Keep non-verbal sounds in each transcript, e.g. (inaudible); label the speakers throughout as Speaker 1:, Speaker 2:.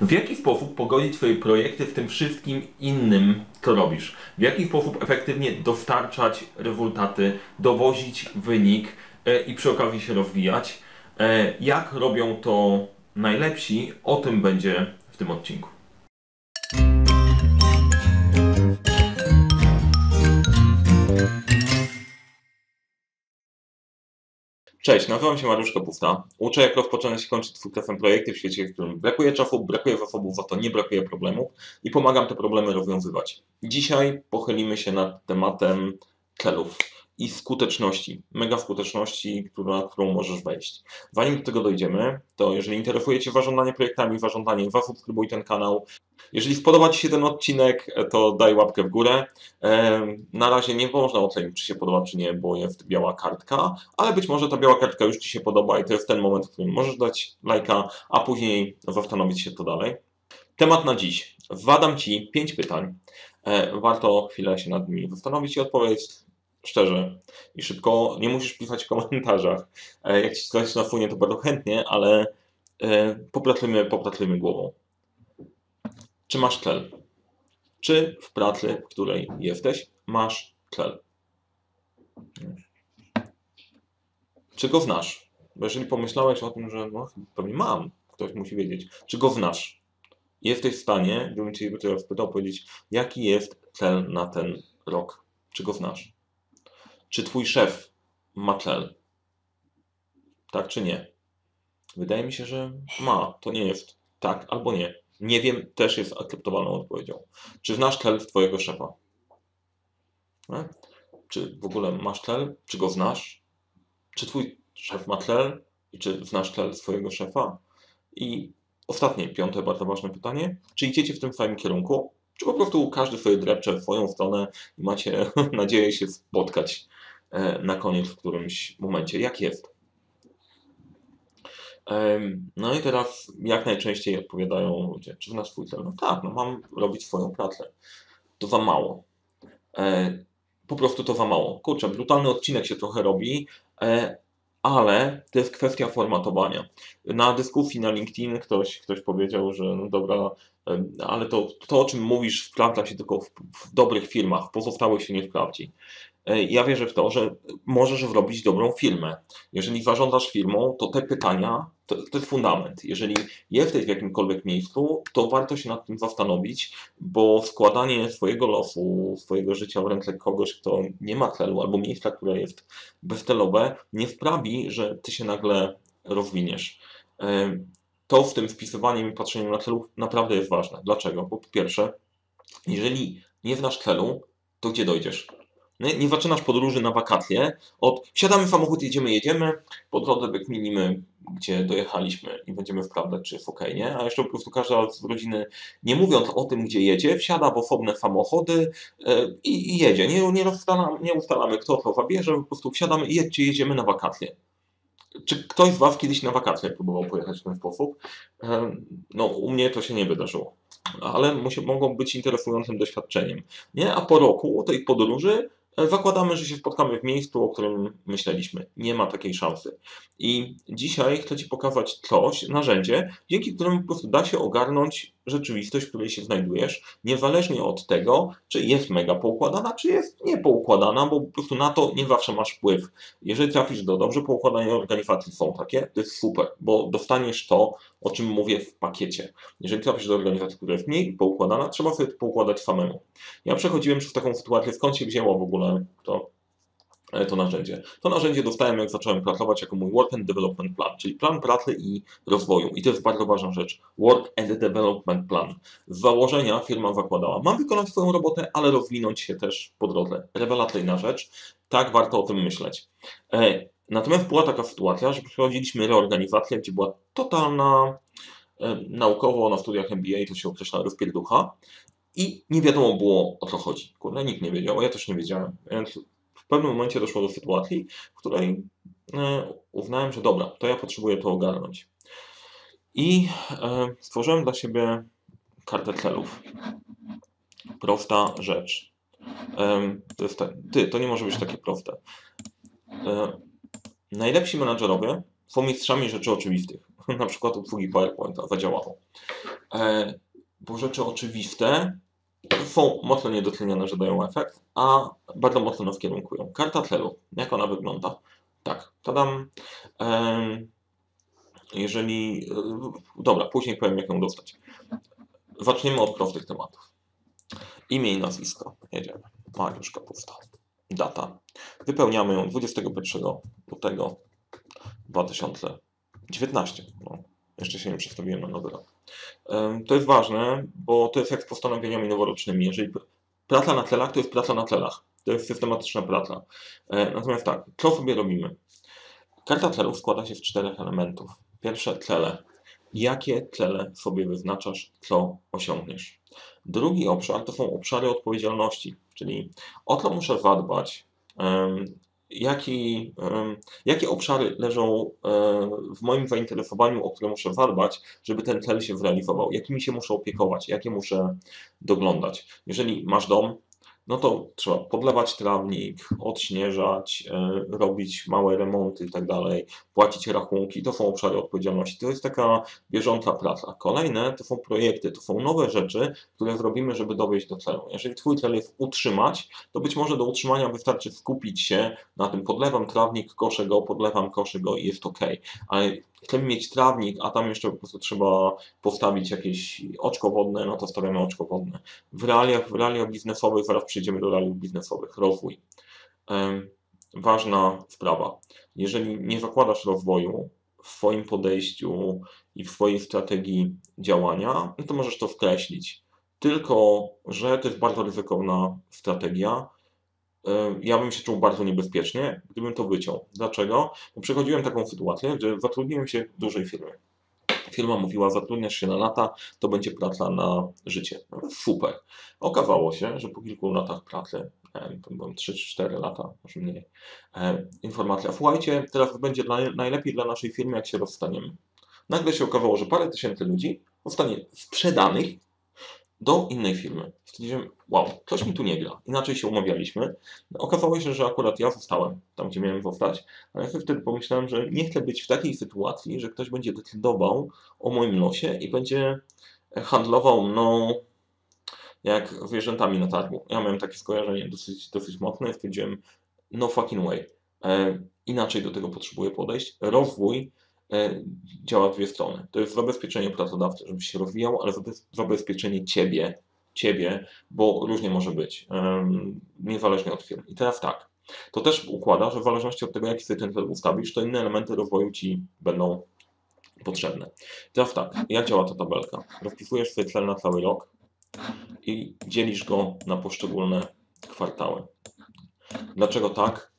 Speaker 1: W jaki sposób pogodzić Twoje projekty w tym wszystkim innym, co robisz? W jaki sposób efektywnie dostarczać rezultaty, dowozić wynik e, i przy okazji się rozwijać? E, jak robią to najlepsi? O tym będzie w tym odcinku. Cześć, nazywam się Mariusz Kapufta. Uczę, jak rozpoczynać i kończyć twój czasem projekty w świecie, w którym brakuje czasu, brakuje zasobów, za to nie brakuje problemów i pomagam te problemy rozwiązywać. Dzisiaj pochylimy się nad tematem celów i skuteczności, mega skuteczności, która, którą możesz wejść. Zanim do tego dojdziemy, to jeżeli interesuje Cię zarządzanie projektami, zarządzanie, zasubskrybuj ten kanał. Jeżeli spodoba Ci się ten odcinek, to daj łapkę w górę. Na razie nie można ocenić, czy się podoba, czy nie, bo jest biała kartka, ale być może ta biała kartka już Ci się podoba i to jest ten moment, w którym możesz dać lajka, a później zastanowić się to dalej. Temat na dziś. Zadam Ci pięć pytań. E, warto chwilę się nad nimi zastanowić i odpowiedzieć szczerze i szybko. Nie musisz pisać w komentarzach. E, jak ci coś nasunie, to bardzo chętnie, ale e, popracujmy, popracujmy głową. Czy masz tlel? Czy w pracy, w której jesteś, masz tlel? Czy go znasz? Bo jeżeli pomyślałeś o tym, że no, pewnie mam, ktoś musi wiedzieć, czy go znasz? Jesteś w stanie, gdybym Cię teraz pytał, powiedzieć, jaki jest cel na ten rok? Czy go znasz? Czy twój szef ma cel? Tak czy nie? Wydaje mi się, że ma. To nie jest tak albo nie. Nie wiem, też jest akceptowalną odpowiedzią. Czy znasz tel twojego szefa? Nie? Czy w ogóle masz tel? Czy go znasz? Czy twój szef ma tel? I czy znasz tel swojego szefa? I ostatnie, piąte, bardzo ważne pytanie. Czy idziecie w tym samym kierunku? Czy po prostu każdy sobie drepcze w swoją stronę i macie (laughs) nadzieję się spotkać na koniec w którymś momencie, jak jest. No i teraz jak najczęściej odpowiadają ludzie, czy znasz swój cel? No tak, no mam robić swoją pracę. To za mało. E, po prostu to za mało. Kurczę, brutalny odcinek się trochę robi, e, ale to jest kwestia formatowania. Na dyskusji na LinkedIn ktoś, ktoś powiedział, że no dobra, ale to, to o czym mówisz sprawdza się tylko w, w dobrych firmach, pozostałych się nie sprawdzi. E, ja wierzę w to, że możesz zrobić dobrą firmę. Jeżeli zarządzasz firmą, to te pytania to, to jest fundament. Jeżeli jesteś w jakimkolwiek miejscu, to warto się nad tym zastanowić, bo składanie swojego losu, swojego życia w ręce kogoś, kto nie ma celu, albo miejsca, które jest bezcelowe, nie sprawi, że ty się nagle rozwiniesz. E, to w tym wpisywaniem i patrzeniem na celów naprawdę jest ważne. Dlaczego? Bo po pierwsze, jeżeli nie znasz celu, to gdzie dojdziesz? Nie, nie zaczynasz podróży na wakacje od wsiadamy w samochód, jedziemy, jedziemy, po drodze wykminimy, gdzie dojechaliśmy i będziemy sprawdzać, czy jest ok, nie? A jeszcze po prostu każda z rodziny, nie mówiąc o tym, gdzie jedzie, wsiada w osobne samochody yy, i, jedzie. Nie, nie, ustalamy, nie ustalamy, kto to zabierze, po prostu wsiadamy i jedziemy na wakacje. Czy ktoś z Was kiedyś na wakacje próbował pojechać w ten sposób? Yy, no, u mnie to się nie wydarzyło ale musi, mogą być interesującym doświadczeniem. Nie? A po roku tej podróży zakładamy, że się spotkamy w miejscu, o którym myśleliśmy. Nie ma takiej szansy. I dzisiaj chcę Ci pokazać coś, narzędzie, dzięki któremu po prostu da się ogarnąć rzeczywistość, w której się znajdujesz, niezależnie od tego, czy jest mega poukładana, czy jest niepoukładana, bo po prostu na to nie zawsze masz wpływ. Jeżeli trafisz do dobrze poukładanej organizacji, są takie, to jest super, bo dostaniesz to, o czym mówię w pakiecie. Jeżeli trafisz do organizacji, która jest mniej poukładana, trzeba sobie to poukładać samemu. Ja przechodziłem przez taką sytuację, skąd się wzięło w ogóle to to narzędzie. To narzędzie dostałem, jak zacząłem pracować, jako mój Work and Development Plan, czyli plan pracy i rozwoju. I to jest bardzo ważna rzecz. Work and Development Plan. Z założenia firma zakładała, mam wykonać swoją robotę, ale rozwinąć się też po drodze. Rewelacyjna rzecz. Tak warto o tym myśleć. E, natomiast była taka sytuacja, że przeprowadziliśmy reorganizację, gdzie była totalna e, naukowo na studiach MBA, to się określa rozpierducha, i nie wiadomo było o co chodzi. Kurde, nikt nie wiedział, ja też nie wiedziałem. Więc pewnym momencie doszło do sytuacji, w której e, uznałem, że dobra, to ja potrzebuję to ogarnąć. I e, stworzyłem dla siebie kartę celów. Prosta rzecz. E, to jest te, ty, to nie może być takie proste. Najlepsi menadżerowie są mistrzami rzeczy oczywistych. (laughs) na przykład obsługi PowerPointa zadziałało. Bo rzeczy oczywiste są mocno niedotlenione, że dają efekt, a bardzo mocno nas kierunkują. Karta tlenu, jak ona wygląda? Tak, tadam. Em, jeżeli. e, Dobra, później powiem, jak ją dostać. Zaczniemy od prostych tematów. Imię i nazwisko. Jedziemy. Mariusz Kapusta. Data. Wypełniamy ją 21 lutego 2019. No, jeszcze się nie przestawiłem na nowy rok. To jest ważne, bo to jest jak z postanowieniami noworocznymi. Jeżeli pr- praca na tlelach, to jest praca na tlelach. To jest systematyczna praca. E, Natomiast tak, co sobie robimy? Karta tlelów składa się z czterech elementów. Pierwsze tlele. Jakie tlele sobie wyznaczasz, co osiągniesz? Drugi obszar to są obszary odpowiedzialności, czyli o co muszę zadbać, jaki, jakie obszary leżą e, w moim zainteresowaniu, o które muszę zadbać, żeby ten cel się zrealizował, jakimi się muszę opiekować, jakie muszę doglądać. Jeżeli masz dom, no to trzeba podlewać trawnik, odśnieżać, e, robić małe remonty i tak dalej, płacić rachunki. To są obszary odpowiedzialności. To jest taka bieżąca praca. Kolejne to są projekty, to są nowe rzeczy, które zrobimy, żeby dowieść do celu. Jeżeli Twój cel jest utrzymać, to być może do utrzymania wystarczy skupić się na tym, podlewam trawnik, koszę go, podlewam, koszę go i jest ok. Ale chcemy mieć trawnik, a tam jeszcze po prostu trzeba postawić jakieś oczko wodne, no to stawiamy oczko wodne. W realiach, w realiach biznesowych, zaraz przejdziemy do realiów biznesowych, rozwój. Ważna sprawa. Jeżeli nie zakładasz rozwoju w swoim podejściu i w swojej strategii działania, no to możesz to skreślić. Tylko, że to jest bardzo ryzykowna strategia. Ja bym się czuł bardzo niebezpiecznie, gdybym to wyciął. Dlaczego? Bo przechodziłem taką sytuację, że zatrudniłem się w dużej firmie. Firma mówiła, zatrudniasz się na lata, to będzie praca na życie. No, super. Okazało się, że po kilku latach pracy, to byłem 3-4 lata, może mniej, informacja, słuchajcie, teraz będzie najlepiej dla naszej firmy, jak się rozstaniemy. Nagle się okazało, że parę tysięcy ludzi zostanie sprzedanych do innej firmy. Stwierdziłem, wow, coś mi tu nie gra. Inaczej się umawialiśmy. Okazało się, że akurat ja zostałem tam, gdzie miałem zostać, ale ja sobie wtedy pomyślałem, że nie chcę być w takiej sytuacji, że ktoś będzie decydował o moim losie i będzie handlował mną jak zwierzętami na targu. Ja miałem takie skojarzenie dosyć, dosyć mocne stwierdziłem, no fucking way. E, inaczej do tego potrzebuję podejść. Rozwój działa w dwie strony. To jest zabezpieczenie pracodawcy, żebyś się rozwijał, ale zabez- zabezpieczenie ciebie, ciebie, bo różnie może być, niezależnie od firm. I teraz tak, to też układa, że w zależności od tego, jaki sobie ten cel ustawisz, to inne elementy rozwoju ci będą potrzebne. Teraz tak, jak działa ta tabelka? Rozpisujesz sobie cel na cały rok i dzielisz go na poszczególne kwartały. Dlaczego tak?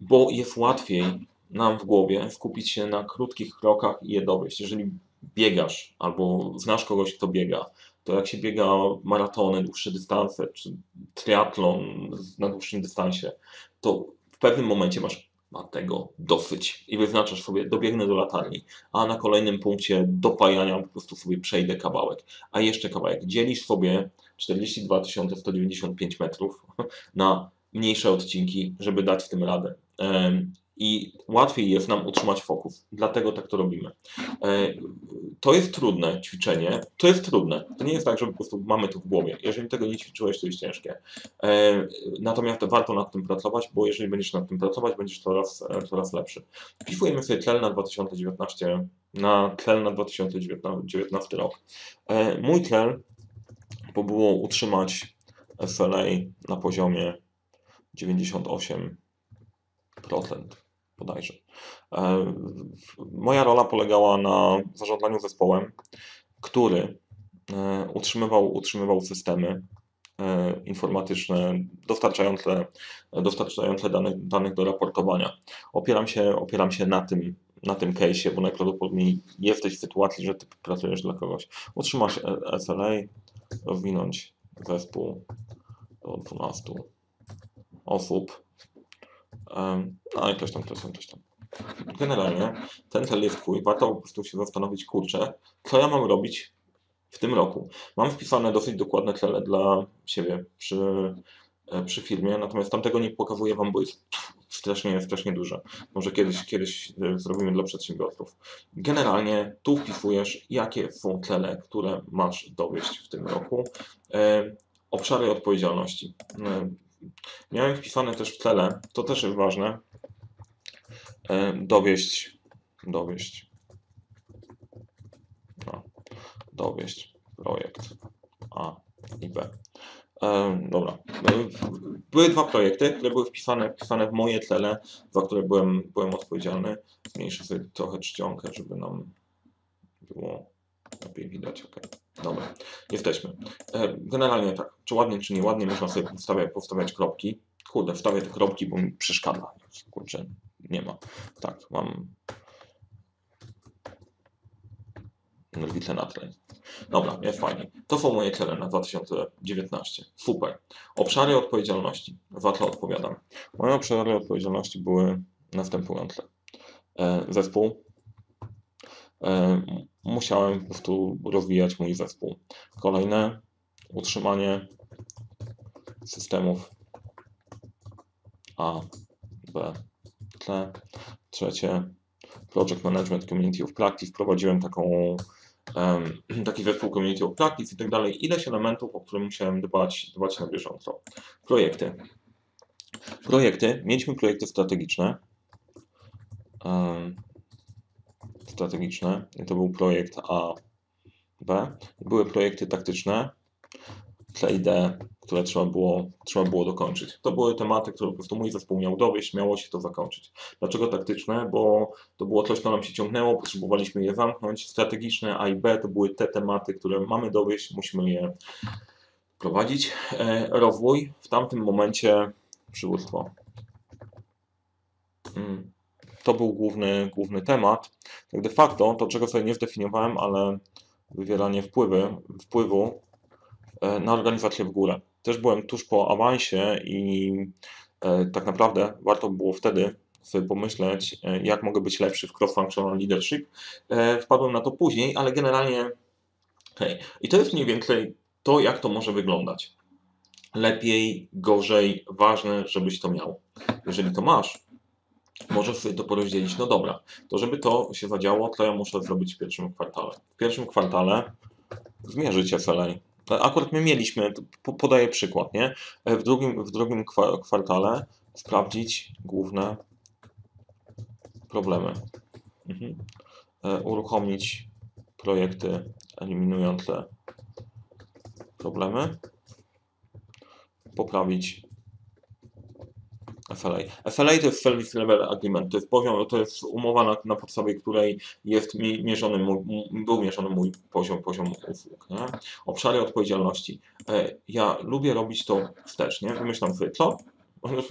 Speaker 1: Bo jest łatwiej nam w głowie skupić się na krótkich krokach i je dowieść. Jeżeli biegasz albo znasz kogoś, kto biega, to jak się biega maratony, dłuższe dystanse, czy triatlon na dłuższym dystansie, to w pewnym momencie masz ma tego dosyć i wyznaczasz sobie, dobiegnę do latarni, a na kolejnym punkcie dopajania po prostu sobie przejdę kawałek, a jeszcze kawałek. Dzielisz sobie 42 195 metrów na mniejsze odcinki, żeby dać w tym radę. I łatwiej jest nam utrzymać fokus, dlatego tak to robimy. E, To jest trudne ćwiczenie, to jest trudne. To nie jest tak, że po prostu mamy to w głowie. Jeżeli tego nie ćwiczyłeś, to jest ciężkie. E, Natomiast warto nad tym pracować, bo jeżeli będziesz nad tym pracować, będziesz coraz, e, coraz lepszy. Wpisujemy sobie cel na 2019, na cel na 2019 rok. E, Mój cel to było utrzymać SLA na poziomie 98% bodajże. E, Moja rola polegała na zarządzaniu zespołem, który e, utrzymywał, utrzymywał systemy e, informatyczne dostarczające, dostarczające danych, danych do raportowania. Opieram się, opieram się na tym, na tym case'ie, bo najprawdopodobniej jesteś w sytuacji, że ty pracujesz dla kogoś. Utrzymasz e, SLA, rozwinąć zespół do 12 osób. No i coś tam, coś tam, coś tam. Generalnie ten cel jest twój, warto po prostu się zastanowić, kurczę, co ja mam robić w tym roku. Mam wpisane dosyć dokładne cele dla siebie. Przy e, przy firmie, natomiast tamtego nie pokazuję Wam, bo jest strasznie, strasznie duże. Może kiedyś, kiedyś e, zrobimy dla przedsiębiorców. Generalnie tu wpisujesz, jakie są tlele, które masz dowieść w tym roku. E, obszary odpowiedzialności. Miałem wpisane też w tlele, to też jest ważne, e, dowieść, dowieść, no, dowieść projekt A i B. E, dobra. E, Były dwa projekty, które były wpisane, wpisane w moje tlele, za które byłem, byłem odpowiedzialny. Zmniejszę sobie trochę czcionkę, żeby nam było lepiej widać. Ok. Dobra, jesteśmy. E, Generalnie tak, czy ładnie, czy nieładnie, można sobie powstawiać, powstawiać kropki. Kurde, wstawię te kropki, bo mi przeszkadza. Kurczę, nie ma. Tak, mam Nerwice na tle. Dobra, jest fajnie. To są moje cele na 2019. Super. Obszary odpowiedzialności. Za to odpowiadam. Moje obszary odpowiedzialności były następujące. E, Zespół. E, Musiałem po prostu rozwijać mój zespół. Kolejne, utrzymanie systemów A, B, C. Trzecie, Project Management Community of Practice. Wprowadziłem taką (clears throat) taki zespół Community of Practice i tak dalej. Ileś elementów, o które musiałem dbać, dbać na bieżąco. Projekty. Projekty. Mieliśmy projekty strategiczne. Strategiczne. To był projekt A, B. Były projekty taktyczne. I D, które trzeba było, trzeba było dokończyć. To były tematy, które po prostu mój zespół miał dowieść, miało się to zakończyć. Dlaczego taktyczne? Bo to było coś, co nam się ciągnęło, potrzebowaliśmy je zamknąć. Strategiczne A i B to były te tematy, które mamy dowieść, musimy je prowadzić. E, rozwój w tamtym momencie przywództwo. Mm. To był główny, główny temat. Tak de facto, to czego sobie nie zdefiniowałem, ale wywieranie wpływy, wpływu e, na organizację w górę. Też byłem tuż po awansie i e, tak naprawdę warto było wtedy sobie pomyśleć, e, jak mogę być lepszy w cross-functional leadership. Wpadłem na to później, ale generalnie hej. I to jest mniej więcej to, jak to może wyglądać. Lepiej, gorzej, ważne, żebyś to miał. Jeżeli to masz, możesz sobie to porozdzielić. No dobra, to żeby to się zadziało, to ja muszę zrobić w pierwszym kwartale. W pierwszym kwartale zmierzyć SLA. Akurat my mieliśmy, po- podaję przykład, nie? W drugim, w drugim kwa- kwartale sprawdzić główne problemy. Mhm. E, Uruchomić projekty eliminujące problemy. Poprawić FLA. To jest Service Level Agreement, to jest poziom, to jest umowa, na, na podstawie której jest mi, mierzony mój, był mierzony mój poziom, poziom usług. Nie? Obszary odpowiedzialności. E, Ja lubię robić to wstecz, nie? Wymyślam sobie co,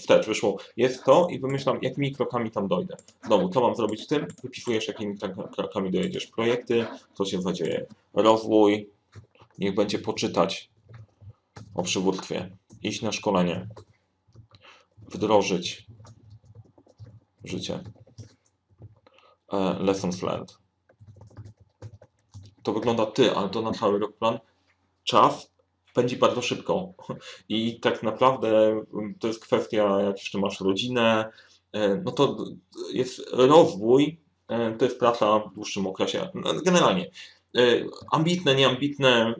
Speaker 1: wstecz wyszło, jest to i wymyślam, jakimi krokami tam dojdę. Znowu, co mam zrobić w tym? Wypisujesz, jakimi krokami dojedziesz. Projekty, co się zadzieje. Rozwój, niech będzie poczytać o przywództwie, iść na szkolenie, wdrożyć w życie. E, Lessons learned. To wygląda ty, ale to na cały rok plan. Czas pędzi bardzo szybko. I tak naprawdę mm, to jest kwestia, jak jeszcze masz rodzinę, e, no to jest rozwój, e, to jest praca w dłuższym okresie. No, Generalnie ambitne, nieambitne,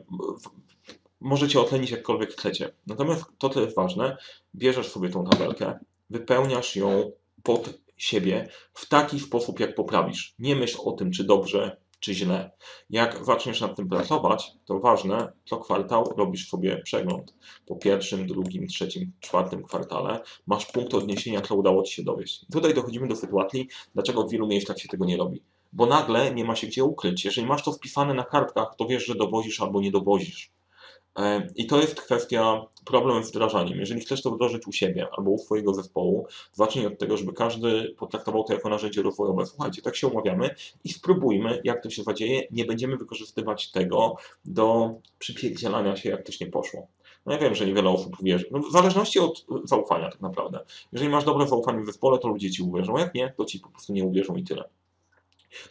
Speaker 1: możecie ocenić jakkolwiek chcecie. Natomiast to, co jest ważne, bierzesz sobie tą tabelkę, wypełniasz ją pod siebie w taki sposób, jak poprawisz. Nie myśl o tym, czy dobrze, czy źle. Jak zaczniesz nad tym pracować, to ważne, co kwartał robisz sobie przegląd. Po pierwszym, drugim, trzecim, czwartym kwartale masz punkt odniesienia, co udało Ci się dowieść. Tutaj dochodzimy do sytuacji, dlaczego w wielu miejscach się tego nie robi. Bo nagle nie ma się gdzie ukryć. Jeżeli masz to wpisane na kartkach, to wiesz, że dowozisz albo nie dowozisz. E, I to jest kwestia problem z wdrażaniem. Jeżeli chcesz to wdrożyć u siebie albo u swojego zespołu, zacznij od tego, żeby każdy potraktował to jako narzędzie rozwojowe. Słuchajcie, tak się umawiamy i spróbujmy, jak to się zadzieje. Nie będziemy wykorzystywać tego do przypierdzielania się, jak coś nie poszło. No ja wiem, że niewiele osób uwierzy. No, w zależności od zaufania tak naprawdę. Jeżeli masz dobre zaufanie w zespole, to ludzie ci uwierzą. Jak nie, to ci po prostu nie uwierzą i tyle.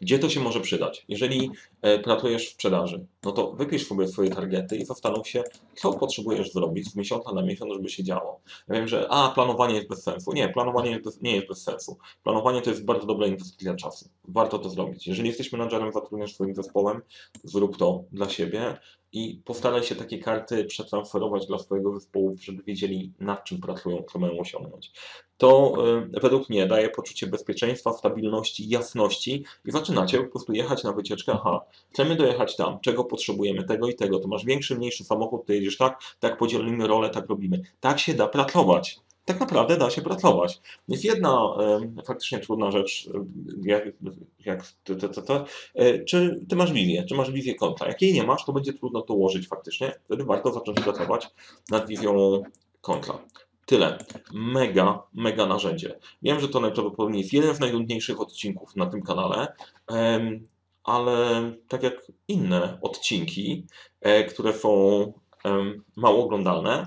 Speaker 1: Gdzie to się może przydać? Jeżeli e, pracujesz w sprzedaży, no to wypisz sobie swoje targety i zastanów się, co potrzebujesz zrobić z miesiąca na miesiąc, żeby się działo. Ja wiem, że a, planowanie jest bez sensu. Nie, planowanie jest bez, nie jest bez sensu. Planowanie to jest bardzo dobra inwestycja czasu. Warto to zrobić. Jeżeli jesteś menadżerem, zatrudniasz swoim zespołem, zrób to dla siebie i postaraj się takie karty przetransferować dla swojego zespołu, żeby wiedzieli nad czym pracują, co mają osiągnąć. To y, według mnie daje poczucie bezpieczeństwa, stabilności, jasności i zaczynacie po prostu jechać na wycieczkę, aha, chcemy dojechać tam, czego potrzebujemy, tego i tego, to masz większy, mniejszy samochód, ty jedziesz tak, tak podzielimy rolę, tak robimy. Tak się da pracować tak naprawdę da się pracować. Jest jedna e, faktycznie trudna rzecz, jak, jak ty, ty, ty, e, czy ty masz wizję, czy masz wizję konta. Jak jej nie masz, to będzie trudno to ułożyć faktycznie. Wtedy warto zacząć pracować nad wizją konta. Tyle. Mega, mega narzędzie. Wiem, że to najprawdopodobniej jest jeden z najnudniejszych odcinków na tym kanale, ale tak jak inne odcinki, które są mało oglądalne,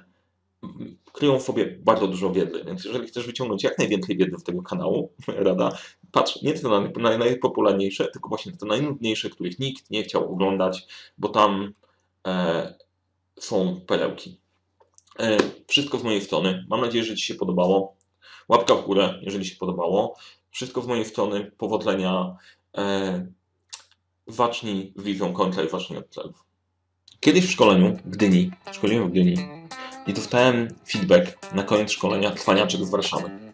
Speaker 1: kryją w sobie bardzo dużo wiedzy, więc jeżeli chcesz wyciągnąć jak najwięcej wiedzy z tego kanału, (laughs) rada, patrz nie tylko na, na najpopularniejsze, tylko właśnie na te najnudniejsze, których nikt nie chciał oglądać, bo tam e, są perełki. E, wszystko z mojej strony. Mam nadzieję, że Ci się podobało. Łapka w górę, jeżeli się podobało. Wszystko z mojej strony. Powodzenia. E, zacznij wizją końca i zacznij od celów. Kiedyś w szkoleniu w Gdyni, szkoliłem w Gdyni, i dostałem feedback na koniec szkolenia Twaniaczek z Warszawy.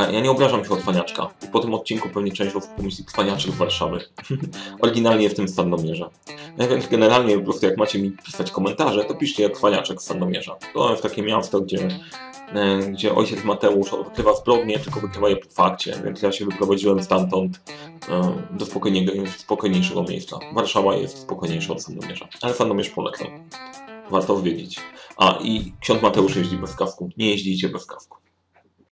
Speaker 1: Ja nie obrażam się o Twaniaczka. I po tym odcinku pewnie część osób pomyśli Twaniaczek z Warszawy. (laughs) Oryginalnie w tym Sandomierza. No więc generalnie po prostu jak macie mi pisać komentarze, to piszcie jak Twaniaczek z Sandomierza. To jest takie miasto, gdzie, e, gdzie ojciec Mateusz wykrywa zbrodnie, tylko wykrywa je po fakcie. Więc ja się wyprowadziłem stamtąd e, do spokojniejszego miejsca. Warszawa jest spokojniejsza od Sandomierza. Ale Sandomierz polecam. Warto wiedzieć. A i ksiądz Mateusz jeździ bez kasku. Nie jeździcie bez kasku.